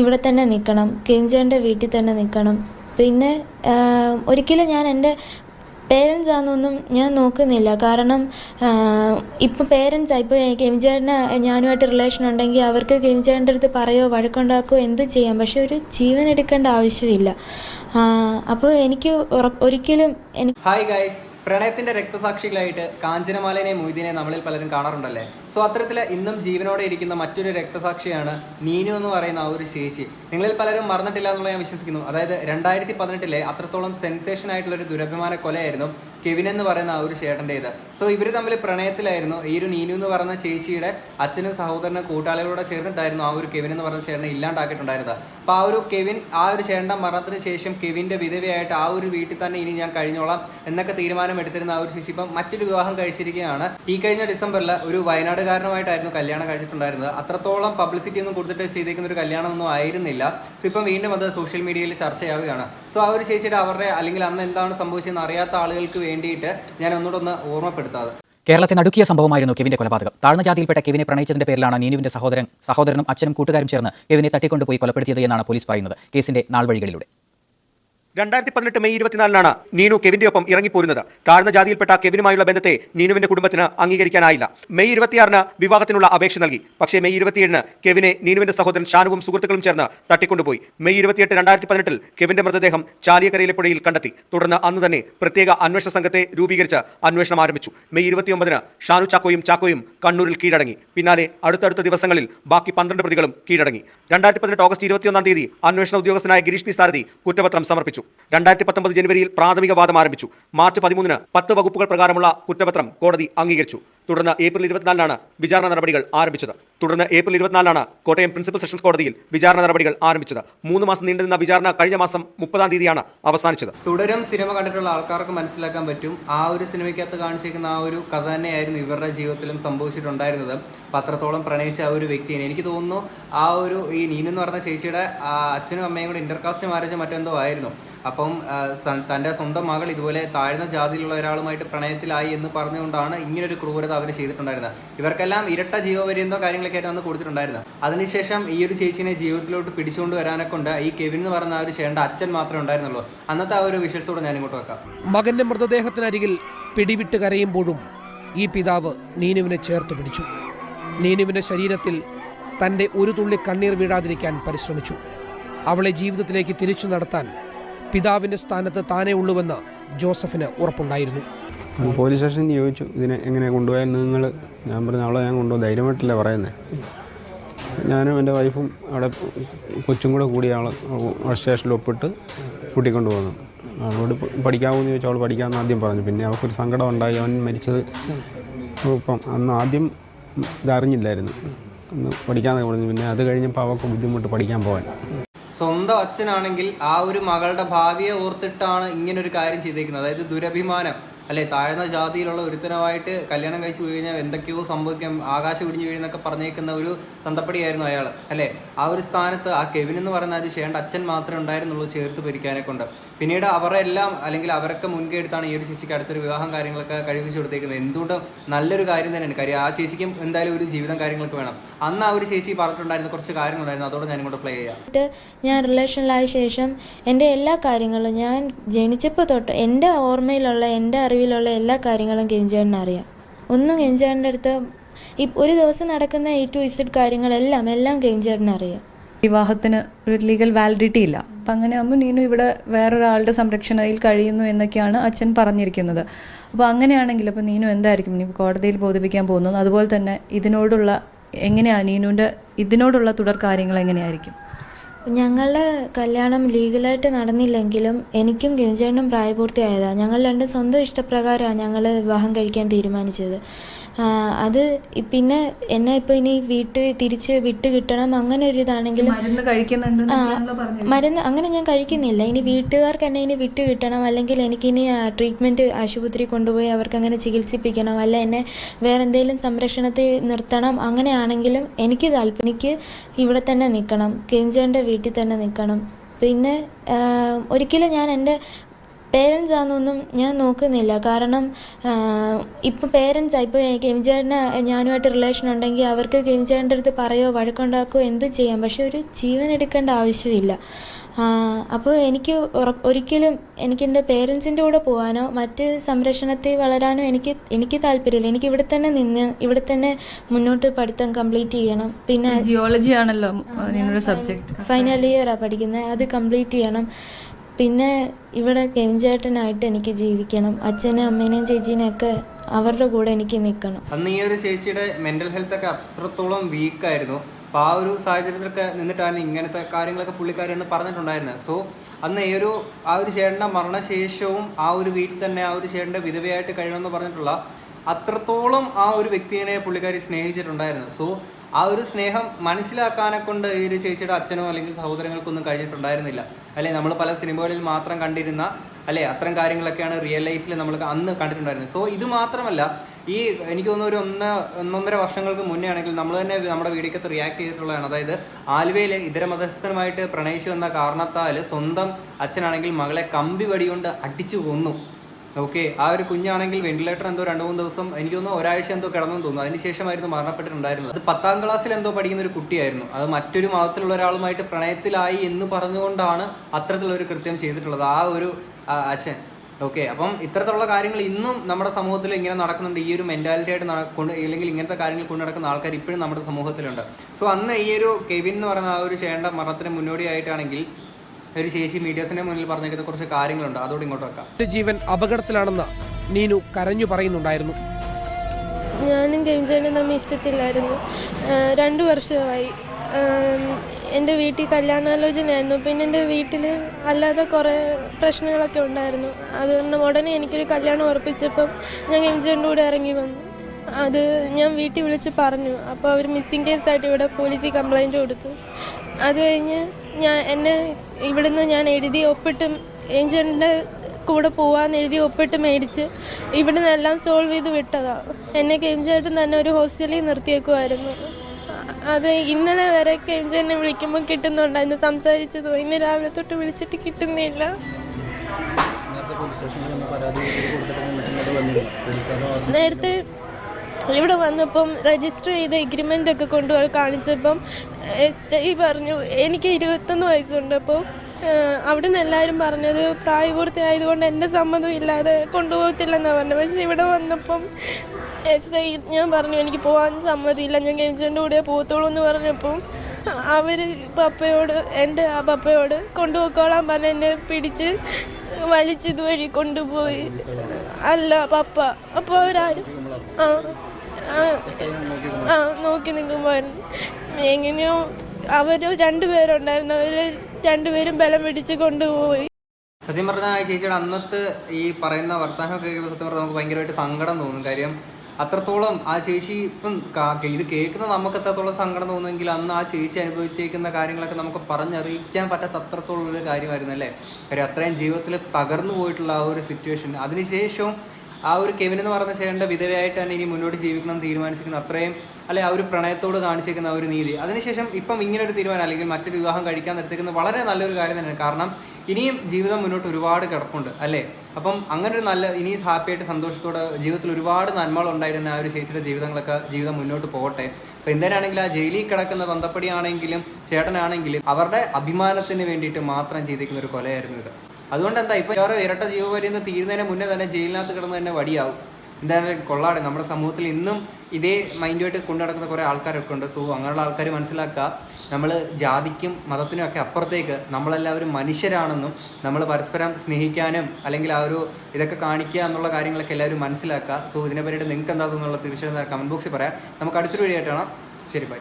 ഇവിടെ തന്നെ നിൽക്കണം. കെഞ്ചേന്റെ വീട്ടിൽ തന്നെ നിൽക്കണം. പിന്നെ ഒരിക്കലും ഞാൻ എന്റെ പേരൻസ് ആണെന്നൊന്നും ഞാൻ നോക്കുന്നില്ല. കാരണം ഇപ്പോൾ പേരൻസ് ഇപ്പോൾ കെമിചേട്ടന് ഞാനുമായിട്ട് റിലേഷൻ ഉണ്ടെങ്കിൽ അവർക്ക് കെമിചേട്ടന്റെ അടുത്ത് പറയോ വഴക്കുണ്ടാക്കുകയോ എന്ത് ചെയ്യാം? പക്ഷെ ഒരു ജീവൻ എടുക്കേണ്ട ആവശ്യമില്ല. അപ്പോൾ എനിക്ക് ഒരിക്കലും എനിക്ക് ഹായ് ഗൈസ് പ്രണയത്തിന്റെ രക്തസാക്ഷികളായിട്ട് കാഞ്ചനമാലനെ മൊയ്തീനെ നമ്മളിൽ പലരും കാണാറുണ്ടല്ലേ? സോ അത്തരത്തിൽ ഇന്നും ജീവനോടെ ഇരിക്കുന്ന മറ്റൊരു രക്തസാക്ഷിയാണ് നീനു എന്ന് പറയുന്ന ആ ഒരു ചേച്ചി നിങ്ങളിൽ പലരും മറന്നിട്ടില്ല എന്നുള്ള ഞാൻ വിശ്വസിക്കുന്നു. അതായത് രണ്ടായിരത്തി പതിനെട്ടിലെ അത്രത്തോളം സെൻസേഷൻ ആയിട്ടുള്ള ഒരു ദുരഭിമാന കൊലയായിരുന്നു കെവിൻ എന്ന് പറയുന്ന ആ ഒരു ചേട്ടന്റേത്. സോ ഇവർ തമ്മിൽ പ്രണയത്തിലായിരുന്നു. ഈ ഒരു നീനു എന്ന് പറയുന്ന ചേച്ചിയുടെ അച്ഛനും സഹോദരനും കൂട്ടാളികളോടെ ചേർന്നിട്ടായിരുന്നു ആ ഒരു കെവിൻ എന്ന് പറയുന്ന ചേട്ടനെ ഇല്ലാണ്ടാക്കിയിട്ടുണ്ടായിരുന്നത്. അപ്പോൾ ആ ഒരു കെവിൻ ആ ഒരു ചേട്ടന്റെ മരണത്തിന് ശേഷം കെവിന്റെ വിധവയായിട്ട് ആ ഒരു വീട്ടിൽ തന്നെ ഇനി ഞാൻ കഴിഞ്ഞോളാം എന്നൊക്കെ തീരുമാനം എടുത്തിരുന്ന ആ ഒരു ചേച്ചി ഇപ്പം മറ്റൊരു വിവാഹം കഴിച്ചിരിക്കുകയാണ്. ഈ കഴിഞ്ഞ ഡിസംബറിൽ ഒരു വയനാടുകാരനുമായിട്ടായിരുന്നു കല്യാണം കഴിച്ചിട്ടുണ്ടായിരുന്നത്. അത്രത്തോളം പബ്ലിസിറ്റി ഒന്നും കൊടുത്തിട്ട് ചെയ്തേക്കുന്ന ഒരു കല്യാണമൊന്നും ആയിരുന്നില്ല. സോ ഇപ്പം വീണ്ടും അത് സോഷ്യൽ മീഡിയയിൽ ചർച്ചയാവുകയാണ്. സോ ആ ഒരു ചേച്ചിയുടെ അവരുടെ അല്ലെങ്കിൽ അന്ന് എന്താണ് സംഭവിച്ചതെന്ന് അറിയാത്ത ആളുകൾക്ക് വേണ്ടിയിട്ട് ഞാൻ ഒന്നുകൂടെ ഒന്ന് ഓർമ്മപ്പെടുത്താതെ. കേരളത്തെ അടുക്കിയ സംഭവമായിരുന്നു കെവിന്റെ കൊലപാതകം. താഴ്ന്ന ജാതിയിൽപ്പെട്ട കെവിനെ പ്രണയിച്ചതിന്റെ പേരിലാണ് നീനുവിന്റെ സഹോദരൻ സഹോദരനും അച്ഛനും കൂട്ടുകാരും ചേർന്ന് കെവിനെ തട്ടിക്കൊണ്ടുപോയി കൊലപ്പെടുത്തിയത് എന്നാണ് പോലീസ് പറയുന്നത്. കേസിന്റെ നാൾവഴികളിലൂടെ രണ്ടായിരത്തി പതിനെട്ട് മെയ് ഇരുപത്തിനാലിനാണ് നീനു കെവിന്റെ ഒപ്പം ഇറങ്ങിപ്പോരുന്നത്. താഴ്ന്ന ജാതിയിൽപ്പെട്ട കെവിനുമായുള്ള ബന്ധത്തെ നീനുവിന്റെ കുടുംബത്തിന് അംഗീകരിക്കാനായില്ല. മെയ് ഇരുപത്തിയാറിന് വിവാഹത്തിനുള്ള അപേക്ഷ നൽകി. പക്ഷേ മെയ് ഇരുപത്തിയേഴിന് കെവിനെ നീനുവിന്റെ സഹോദരൻ ഷാനുവും സുഹൃത്തുക്കളും ചേർന്ന് തട്ടിക്കൊണ്ടുപോയി. മെയ് ഇരുപത്തിയെട്ട് രണ്ടായിരത്തി പതിനെട്ടിൽ കെവിന്റെ മൃതദേഹം ചാലിയക്കരയിലെ പുഴയിൽ കണ്ടെത്തി. തുടർന്ന് അന്ന് തന്നെ പ്രത്യേക അന്വേഷണ സംഘത്തെ രൂപീകരിച്ച് അന്വേഷണം ആരംഭിച്ചു. മെയ് ഇരുപത്തിയൊമ്പതിന് ഷാനു ചാക്കോയും ചാക്കോയും കണ്ണൂരിൽ കീഴടങ്ങി. പിന്നാലെ അടുത്തടുത്ത ദിവസങ്ങളിൽ ബാക്കി പന്ത്രണ്ട് പ്രതികളും കീഴടങ്ങി. രണ്ടായിരത്തി പതിനെട്ട് ഓഗസ്റ്റ് ഇരുപത്തിയൊന്നാം തീയതി അന്വേഷണ ഉദ്യോഗസ്ഥനായ ഗിരീഷ് പി സാരഥി കുറ്റപത്രം സമർപ്പിച്ചു. രണ്ടായിരത്തി പത്തൊമ്പത് ജനുവരിയിൽ പ്രാഥമിക വാദം ആരംഭിച്ചു. മാർച്ച് പതിമൂന്നിന് പത്ത് വകുപ്പുകൾ പ്രകാരമുള്ള കുറ്റപത്രം കോടതി അംഗീകരിച്ചു. തുടർന്ന് ഏപ്രിൽ ഇരുപത്തിനാലിനാണ് വിചാരണ നടപടികൾ ആരംഭിച്ചത്. തുടർന്ന് ഏപ്രിൽ ഇരുപത്തിനാലിനാണ് കോട്ടയം പ്രിൻസിപ്പൽ സെഷൻസ് കോടതിയിൽ വിചാരണ നടപടികൾ ആരംഭിച്ചത്. മൂന്ന് മാസം നീണ്ടുനിന്ന വിചാരണ കഴിഞ്ഞ മാസം മുപ്പതാം തീയതിയാണ് അവസാനിച്ചത്. തുടരും സിനിമ കണ്ടിട്ടുള്ള ആൾക്കാർക്ക് മനസ്സിലാക്കാൻ പറ്റും. ആ ഒരു സിനിമയ്ക്കകത്ത് കാണിച്ചിരിക്കുന്ന ആ ഒരു കഥ തന്നെയായിരുന്നു ഇവരുടെ ജീവിതത്തിലും സംഭവിച്ചിട്ടുണ്ടായിരുന്നത്. പത്രത്തോളം പ്രണയിച്ച ആ ഒരു വ്യക്തിയാണ് എനിക്ക് തോന്നുന്നു ആ ഒരു ഈ നീനു എന്ന് പറഞ്ഞ ചേച്ചിയുടെ അച്ഛനും അമ്മയും കൂടെ ഇന്റർകാസ്റ്റ് മാരേജ് മറ്റെന്തോ ആയിരുന്നു. അപ്പം തന്റെ സ്വന്തം മകൾ ഇതുപോലെ താഴ്ന്ന ജാതിയിലുള്ള ഒരാളുമായിട്ട് പ്രണയത്തിലായി എന്ന് പറഞ്ഞുകൊണ്ടാണ് ഇങ്ങനൊരു ക്രൂരത അവർ ചെയ്തിട്ടുണ്ടായിരുന്നത്. ഇവർക്കെല്ലാം ഇരട്ട ജീവപര്യന്തോ കാര്യങ്ങളൊക്കെ ആയിരുന്നു അന്ന് കൊടുത്തിട്ടുണ്ടായിരുന്നത്. അതിനുശേഷം ഈ ഒരു ചേച്ചിനെ ജീവിതത്തിലോട്ട് പിടിച്ചുകൊണ്ട് വരാനെ കൊണ്ട് ഈ കെവിൻ എന്ന് പറഞ്ഞ ആ ഒരു ചേണ്ട അച്ഛൻ മാത്രമേ ഉണ്ടായിരുന്നുള്ളൂ. അന്നത്തെ ആ ഒരു കൂടെ ഞാൻ ഇങ്ങോട്ട് വെക്കാം. മകന്റെ മൃതദേഹത്തിനരികിൽ പിടിവിട്ട് കരയുമ്പോഴും ഈ പിതാവ് നീനുവിനെ ചേർത്ത് പിടിച്ചു. നീനുവിന്റെ ശരീരത്തിൽ തന്റെ ഒരു തുള്ളി കണ്ണീർ വീഴാതിരിക്കാൻ പരിശ്രമിച്ചു. അവളെ ജീവിതത്തിലേക്ക് തിരിച്ചു നടത്താൻ പിതാവിന്റെ സ്ഥാനത്ത് താനേ ഉള്ളുവെന്ന് ജോസഫിന് ഉറപ്പുണ്ടായിരുന്നു. പോലീസ് സ്റ്റേഷനിൽ ചോദിച്ചു ഇതിനെ എങ്ങനെ കൊണ്ടുപോയാൽ നിങ്ങൾ? ഞാൻ പറഞ്ഞു അവളെ ഞാൻ കൊണ്ടുപോകും ധൈര്യമായിട്ടില്ല പറയുന്നത് ഞാനും എന്റെ വൈഫും അവിടെ കൊച്ചും കൂടെ കൂടി അവളെ സ്റ്റേഷനിൽ ഒപ്പിട്ട് കൂട്ടിക്കൊണ്ട് പോകുന്നു അവളോട് പഠിക്കാമോന്ന് ചോദിച്ചു അവൾ പഠിക്കാമെന്ന് ആദ്യം പറഞ്ഞു. പിന്നെ അവൾക്കൊരു സങ്കടം ഉണ്ടായി അവൻ മരിച്ചത് ഇപ്പം അന്ന് ആദ്യം ഇതറിഞ്ഞില്ലായിരുന്നു ഒന്ന് പഠിക്കാമെന്നൊക്കെ പറഞ്ഞു. പിന്നെ അത് കഴിഞ്ഞപ്പോൾ അവൾക്ക് ബുദ്ധിമുട്ട് പഠിക്കാൻ പോകാൻ. സ്വന്തം അച്ഛനാണെങ്കിൽ ആ ഒരു മകളുടെ ഭാവിയെ ഓർത്തിട്ടാണ് ഒരു കാര്യം ചെയ്തേക്കുന്നത്. അതായത് ദുരഭിമാനം. അല്ലെ? താഴ്ന്ന ജാതിയിലുള്ള ഒരുത്തനമായിട്ട് കല്യാണം കഴിച്ചു പോയി കഴിഞ്ഞാൽ എന്തൊക്കെയോ സംഭവിക്കാം. ആകാശം ഇടിഞ്ഞു വീഴുന്നൊക്കെ പറഞ്ഞേക്കുന്ന ഒരു തന്തപ്പടിയായിരുന്നു അയാൾ അല്ലേ? ആ ഒരു സ്ഥാനത്ത് ആ കെവിൻ എന്ന് പറയുന്ന ഒരു ചേണ്ട അച്ഛൻ മാത്രമേ ഉണ്ടായിരുന്നുള്ളൂ ചേർത്ത് പിരിക്കാനെ കൊണ്ട് പിന്നീട് അവരുടെ എല്ലാം അല്ലെങ്കിൽ അവരൊക്കെ മുൻകൈ എടുത്താണ് ഈ ഒരു ചേച്ചിക്ക് അടുത്തൊരു വിവാഹം കാര്യങ്ങളൊക്കെ കഴിപ്പിച്ചു കൊടുത്തേക്കുന്നത്. എന്തുകൊണ്ടും നല്ലൊരു കാര്യം തന്നെയാണ്. കാര്യം ആ ചേച്ചിക്കും എന്തായാലും ഒരു ജീവിതം കാര്യങ്ങളൊക്കെ വേണം. അന്ന് ആ ഒരു ചേച്ചി പറഞ്ഞിട്ടുണ്ടായിരുന്ന കുറച്ച് കാര്യങ്ങളുണ്ടായിരുന്നു. അതോടെ ഞാൻ ഇങ്ങോട്ട് പ്ലേ ചെയ്യാം ഞാൻ റിലേഷനിലായ ശേഷം എന്റെ എല്ലാ കാര്യങ്ങളും ഞാൻ ജനിച്ചപ്പോൾ തൊട്ട് എന്റെ ഓർമ്മയിലുള്ള എന്റെ അറിവിലുള്ള എല്ലാ കാര്യങ്ങളും കെഞ്ചേട്ടന് അറിയാം. ഒന്നും കെഞ്ചേട്ടന്റെ അടുത്ത് ഈ ഒരു ദിവസം നടക്കുന്ന എ ടു ഇസഡ് കാര്യങ്ങളെല്ലാം എല്ലാം കെഞ്ചേട്ടന് അറിയാം. വിവാഹത്തിന് ഒരു ലീഗൽ വാലിഡിറ്റി ഇല്ല. അപ്പം അങ്ങനെ ആകുമ്പോൾ നീനു ഇവിടെ വേറൊരാളുടെ സംരക്ഷണയിൽ കഴിയുന്നു എന്നൊക്കെയാണ് അച്ഛൻ പറഞ്ഞിരിക്കുന്നത്. അപ്പോൾ അങ്ങനെയാണെങ്കിൽ അപ്പോൾ നീനു എന്തായിരിക്കും? നീ കോടതിയിൽ ബോധിപ്പിക്കാൻ പോകുന്നു. അതുപോലെ തന്നെ ഇതിനോടുള്ള എങ്ങനെയാണ് നീനുവിന്റെ ഇതിനോടുള്ള തുടർ കാര്യങ്ങൾ എങ്ങനെയായിരിക്കും? ഞങ്ങളുടെ കല്യാണം ലീഗലായിട്ട് നടന്നില്ലെങ്കിലും എനിക്കും ഗിരിജേട്ടനും പ്രായപൂർത്തിയായതാണ് ഞങ്ങൾ രണ്ടും സ്വന്തം ഇഷ്ടപ്രകാരമാണ് ഞങ്ങൾ വിവാഹം കഴിക്കാൻ തീരുമാനിച്ചത്. അത് പിന്നെ എന്നെ ഇപ്പോൾ ഇനി വീട്ടിൽ തിരിച്ച് വിട്ട് കിട്ടണം അങ്ങനെ ഒരു ഇതാണെങ്കിലും മരുന്ന് അങ്ങനെ ഞാൻ കഴിക്കുന്നില്ല. ഇനി വീട്ടുകാർക്ക് എന്നെ ഇനി വിട്ട് കിട്ടണം അല്ലെങ്കിൽ എനിക്കിനി ട്രീറ്റ്മെന്റ് ആശുപത്രി കൊണ്ടുപോയി അവർക്ക് അങ്ങനെ ചികിത്സിപ്പിക്കണം അല്ല എന്നെ വേറെ എന്തെങ്കിലും സംരക്ഷണത്തിൽ നിർത്തണം അങ്ങനെയാണെങ്കിലും എനിക്ക് താല്പര്യം എനിക്ക് ഇവിടെ തന്നെ നിൽക്കണം കെഞ്ചേന്റെ വീട്ടിൽ തന്നെ നിൽക്കണം. പിന്നെ ഒരിക്കലും ഞാൻ എന്റെ പേരൻസ് ആണെന്നൊന്നും ഞാൻ നോക്കുന്നില്ല. കാരണം ഇപ്പോൾ പേരൻസ് ഇപ്പോൾ കെമിചേട്ടന് ഞാനുമായിട്ട് റിലേഷൻ ഉണ്ടെങ്കിൽ അവർക്ക് കെമിചേട്ടന്റെ അടുത്ത് പറയോ വഴക്കുണ്ടാക്കുകയോ എന്ത് ചെയ്യാം? പക്ഷെ ഒരു ജീവൻ എടുക്കേണ്ട ആവശ്യമില്ല. അപ്പോൾ എനിക്ക് ഒരിക്കലും എനിക്ക് എന്റെ പേരൻസിന്റെ കൂടെ പോകാനോ മറ്റ് സംരക്ഷണത്തിൽ വളരാനോ എനിക്ക് എനിക്ക് താല്പര്യമില്ല. എനിക്ക് ഇവിടെ തന്നെ നിന്ന് ഇവിടെ തന്നെ മുന്നോട്ട് പഠിത്തം കംപ്ലീറ്റ് ചെയ്യണം. പിന്നെ ജിയോളജി ആണല്ലോ സബ്ജക്ട് ഫൈനൽ ഇയറാണ് പഠിക്കുന്നത്. അത് കംപ്ലീറ്റ് ചെയ്യണം. പിന്നെ ഇവിടെ കെഞ്ചേട്ടനായിട്ട് എനിക്ക് ജീവിക്കണം. അച്ഛനും അമ്മേനെയും ചേച്ചീനെയൊക്കെ അവരുടെ കൂടെ എനിക്ക് നിൽക്കണം. അന്ന് ഈ ഒരു ചേച്ചിയുടെ മെന്റൽ ഹെൽത്ത് ഒക്കെ അത്രത്തോളം വീക്കായിരുന്നു അപ്പോൾ ആ ഒരു സാഹചര്യത്തിലൊക്കെ നിന്നിട്ടാണ് ഇങ്ങനത്തെ കാര്യങ്ങളൊക്കെ പുള്ളിക്കാരി എന്ന് പറഞ്ഞിട്ടുണ്ടായിരുന്നത്. സോ അന്ന് ഈ ഒരു ആ ഒരു ചേട്ടന്റെ മരണശേഷവും ആ ഒരു വീട്ടിൽ തന്നെ ആ ഒരു ചേട്ടന്റെ വിധവയായിട്ട് കഴിയണമെന്ന് പറഞ്ഞിട്ടുള്ള അത്രത്തോളം ആ ഒരു വ്യക്തിയെ പുള്ളിക്കാരി സ്നേഹിച്ചിട്ടുണ്ടായിരുന്നു. സോ ആ ഒരു സ്നേഹം മനസ്സിലാക്കാനെ കൊണ്ട് ഈ ഒരു ചേച്ചിയുടെ അച്ഛനോ അല്ലെങ്കിൽ സഹോദരങ്ങൾക്കൊന്നും കഴിഞ്ഞിട്ടുണ്ടായിരുന്നില്ല. അല്ലെ നമ്മൾ പല സിനിമകളിൽ മാത്രം കണ്ടിരുന്ന അല്ലെ അത്തരം കാര്യങ്ങളൊക്കെയാണ് റിയൽ ലൈഫിൽ നമ്മൾ അന്ന് കണ്ടിട്ടുണ്ടായിരുന്നത്. സോ ഇത് മാത്രമല്ല ഈ എനിക്ക് തോന്നുന്നു ഒരു ഒന്ന് ഒന്നൊന്നര വർഷങ്ങൾക്ക് മുന്നേ ആണെങ്കിൽ നമ്മൾ തന്നെ നമ്മുടെ വീടിക്കത്ത് റിയാക്ട് ചെയ്തിട്ടുള്ളതാണ്. അതായത് ആലുവയിൽ ഇതര മതസ്ഥരുമായിട്ട് പ്രണയിച്ചു വന്ന കാരണത്താൽ സ്വന്തം അച്ഛനാണെങ്കിൽ മകളെ കമ്പി വടികൊണ്ട് അടിച്ചു കൊന്നു. ഓക്കെ ആ ഒരു കുഞ്ഞാണെങ്കിൽ വെന്റിലേറ്റർ എന്തോ രണ്ട് മൂന്ന് ദിവസം എനിക്ക് തോന്നുന്നു ഒരാഴ്ച എന്തോ കിടന്നെന്ന് തോന്നുന്നു. അതിനുശേഷമായിരുന്നു മരണപ്പെട്ടിട്ടുണ്ടായിരുന്നത്. അത് പത്താം ക്ലാസ്സിൽ എന്തോ പഠിക്കുന്ന ഒരു കുട്ടിയായിരുന്നു. അത് മറ്റൊരു മതത്തിലുള്ള ഒരാളുമായിട്ട് പ്രണയത്തിലായി എന്ന് പറഞ്ഞുകൊണ്ടാണ് അത്തരത്തിലുള്ള ഒരു കൃത്യം ചെയ്തിട്ടുള്ളത്. ആ ഒരു അച്ഛൻ. ഓക്കെ അപ്പം ഇത്തരത്തിലുള്ള കാര്യങ്ങൾ ഇന്നും നമ്മുടെ സമൂഹത്തിൽ ഇങ്ങനെ നടക്കുന്നുണ്ട്. ഈ ഒരു മെന്റാലിറ്റി ആയിട്ട് കൊണ്ട് അല്ലെങ്കിൽ ഇങ്ങനത്തെ കാര്യങ്ങൾ കൊണ്ട് നടക്കുന്ന ആൾക്കാർ ഇപ്പോഴും നമ്മുടെ സമൂഹത്തിലുണ്ട്. സോ അന്ന് ഈ ഒരു കെവിൻ എന്ന് പറയുന്ന ആ ഒരു ചെയ്യേണ്ട മരണത്തിന് മുന്നോടിയായിട്ടാണെങ്കിൽ ഒരു ശേഷി മീഡിയസിന്റെ മുന്നിൽ പറഞ്ഞേക്കുന്ന കുറച്ച് കാര്യങ്ങളുണ്ട്. അതോട് ഇങ്ങോട്ട് വെക്കാം. ഒരു ജീവൻ അപകടത്തിലാണെന്ന് നീനു കരഞ്ഞു പറയുന്നുണ്ടായിരുന്നു. ഞാനും കെഞ്ചേനും തമ്മിൽ ഇഷ്ടത്തില്ലായിരുന്നു. രണ്ടു വർഷമായി. എന്റെ വീട്ടിൽ കല്യാണാലോചനയായിരുന്നു. പിന്നെ എന്റെ വീട്ടിൽ അല്ലാതെ കുറേ പ്രശ്നങ്ങളൊക്കെ ഉണ്ടായിരുന്നു. അതുകൊണ്ട് ഉടനെ എനിക്കൊരു കല്യാണം ഉറപ്പിച്ചപ്പം ഞാൻ കെഞ്ചേന്റെ കൂടെ ഇറങ്ങി വന്നു. അത് ഞാൻ വീട്ടിൽ വിളിച്ച് പറഞ്ഞു. അപ്പോൾ അവർ മിസ്സിംഗ് കേസായിട്ട് ഇവിടെ പോലീസിൽ കംപ്ലൈന്റ് കൊടുത്തു. അത് കഴിഞ്ഞ് ഞാൻ എന്നെ ഇവിടുന്ന് ഞാൻ എഴുതി ഒപ്പിട്ടും ഏഞ്ചലിന്റെ കൂടെ പോവാന്ന് എഴുതി ഒപ്പിട്ട് മേടിച്ച് ഇവിടുന്ന് എല്ലാം സോൾവ് ചെയ്ത് വിട്ടതാ. എന്നെ കെഞ്ചായിട്ട് തന്നെ ഒരു ഹോസ്റ്റലിൽ നിർത്തിയേക്കുമായിരുന്നു അത് ഇന്നലെ വരെ കെഞ്ചെന്നെ വിളിക്കുമ്പോൾ കിട്ടുന്നുണ്ടായിരുന്നു സംസാരിച്ചതോ? ഇന്ന് രാവിലെ തൊട്ട് വിളിച്ചിട്ട് കിട്ടുന്നില്ല. നേരത്തെ ഇവിടെ വന്നപ്പം രജിസ്റ്റർ ചെയ്ത എഗ്രിമെന്റ് ഒക്കെ കൊണ്ടുപോയി കാണിച്ചപ്പം എസ് ഐ പറഞ്ഞു എനിക്ക് ഇരുപത്തൊന്ന് വയസ്സുണ്ട് അപ്പോൾ അവിടെ നിന്ന് എല്ലാവരും പറഞ്ഞത് പ്രായപൂർത്തി ആയതുകൊണ്ട് എന്റെ സമ്മതം ഇല്ലാതെ കൊണ്ടുപോകത്തില്ലെന്നാണ് പറഞ്ഞത്. പക്ഷെ ഇവിടെ വന്നപ്പം എസ് ഐ ഞാൻ പറഞ്ഞു എനിക്ക് പോകാൻ സമ്മതിയില്ല ഞാൻ ഗെയിംസിന്റെ കൂടെ പോകത്തുള്ളൂ എന്ന് പറഞ്ഞപ്പം അവർ പപ്പയോട് എന്റെ ആ പപ്പയോട് കൊണ്ടുപോയിക്കോളാൻ പറഞ്ഞ് എന്നെ പിടിച്ച് വലിച്ചിതുവഴി കൊണ്ടുപോയി. അല്ല പപ്പ അപ്പോൾ അവരാരും ആ ആ, നോക്കി നിൽക്കുമ്പോയിരുന്നു എങ്ങനെയോ അവർ രണ്ടുപേരുണ്ടായിരുന്നു. അവർ രണ്ടുപേരും ബലം പിടിച്ച് കൊണ്ടുപോയി. സത്യം പറഞ്ഞാൽ ചേച്ചിയുടെ അന്നത്തെ ഈ പറയുന്ന വർത്തമാനം കേൾക്കുമ്പോൾ സത്യം പറഞ്ഞാൽ നമുക്ക് ഭയങ്കരമായിട്ട് സങ്കടം തോന്നും. കാര്യം അത്രത്തോളം ആ ചേച്ചി ഇപ്പം ഇത് കേൾക്കുന്ന നമുക്ക് എത്രത്തോളം സങ്കടം തോന്നുമെങ്കിൽ അന്ന് ആ ചേച്ചി അനുഭവിച്ചേക്കുന്ന കാര്യങ്ങളൊക്കെ നമുക്ക് പറഞ്ഞറിയിക്കാൻ പറ്റാത്ത അത്രത്തോളം ഒരു കാര്യമായിരുന്നു അല്ലേ? കാര്യം അത്രയും ജീവിതത്തിൽ തകർന്നു പോയിട്ടുള്ള ആ ഒരു സിറ്റുവേഷൻ അതിനുശേഷവും ആ ഒരു കെവിൻ എന്ന് പറയുന്ന ചേട്ടന്റെ വിധവയായിട്ട് തന്നെ ഇനി മുന്നോട്ട് ജീവിക്കണം തീരുമാനിച്ചിരിക്കുന്ന. അത്രയും അല്ലെ ആ ഒരു പ്രണയത്തോട് കാണിച്ചിരിക്കുന്ന ഒരു നീതി. അതിനുശേഷം ഇപ്പം ഇങ്ങനെ ഒരു തീരുമാനം അല്ലെങ്കിൽ മറ്റൊരു വിവാഹം കഴിക്കാൻ നിർത്തിക്കുന്ന വളരെ നല്ലൊരു കാര്യം തന്നെയാണ്. കാരണം ഇനിയും ജീവിതം മുന്നോട്ട് ഒരുപാട് കിടപ്പുണ്ട് അല്ലേ? അപ്പം അങ്ങനെ ഒരു നല്ല ഇനി ഹാപ്പിയായിട്ട് സന്തോഷത്തോടെ ജീവിതത്തിൽ ഒരുപാട് നന്മകൾ ഉണ്ടായിരുന്ന ആ ഒരു ചേച്ചിയുടെ ജീവിതങ്ങളൊക്കെ ജീവിതം മുന്നോട്ട് പോകട്ടെ. അപ്പം എന്തിനാണെങ്കിലും ആ ജയിലിൽ കിടക്കുന്ന തന്തപ്പടിയാണെങ്കിലും ചേട്ടനാണെങ്കിലും അവരുടെ അഭിമാനത്തിന് വേണ്ടിയിട്ട് മാത്രം ചെയ്തിരിക്കുന്ന ഒരു കൊലയായിരുന്നു ഇത്. അതുകൊണ്ട് എന്താ ഇപ്പൊ ഓരോ ഇരട്ട ജീവപര്യന്ന് തീരുന്നതിന് മുന്നേ തന്നെ ജയിലിനകത്ത് കിടന്ന് തന്നെ വടിയാവും. എന്തായാലും കൊള്ളാടെ നമ്മുടെ സമൂഹത്തിൽ ഇന്നും ഇതേ മൈൻഡുമായിട്ട് കൊണ്ടു നടക്കുന്ന കുറേ ആൾക്കാരൊക്കെ ഉണ്ട്. സോ അങ്ങനെയുള്ള ആൾക്കാർ മനസ്സിലാക്കുക നമ്മൾ ജാതിക്കും മതത്തിനും ഒക്കെ അപ്പുറത്തേക്ക് നമ്മളെല്ലാവരും മനുഷ്യരാണെന്നും നമ്മൾ പരസ്പരം സ്നേഹിക്കാനും അല്ലെങ്കിൽ ആ ഒരു ഇതൊക്കെ കാണിക്കുക എന്നുള്ള കാര്യങ്ങളൊക്കെ എല്ലാവരും മനസ്സിലാക്കുക. സോ ഇതിനെ പറ്റിയിട്ട് നിങ്ങൾക്ക് എന്താണെന്നുള്ള തീർച്ചയായിട്ടും തീർച്ചയായും കമന്റ് ബോക്സിൽ പറയാം. നമുക്ക് അടുത്തൊരു വീഡിയോ ആയിട്ടാണ് ശരി ബൈ.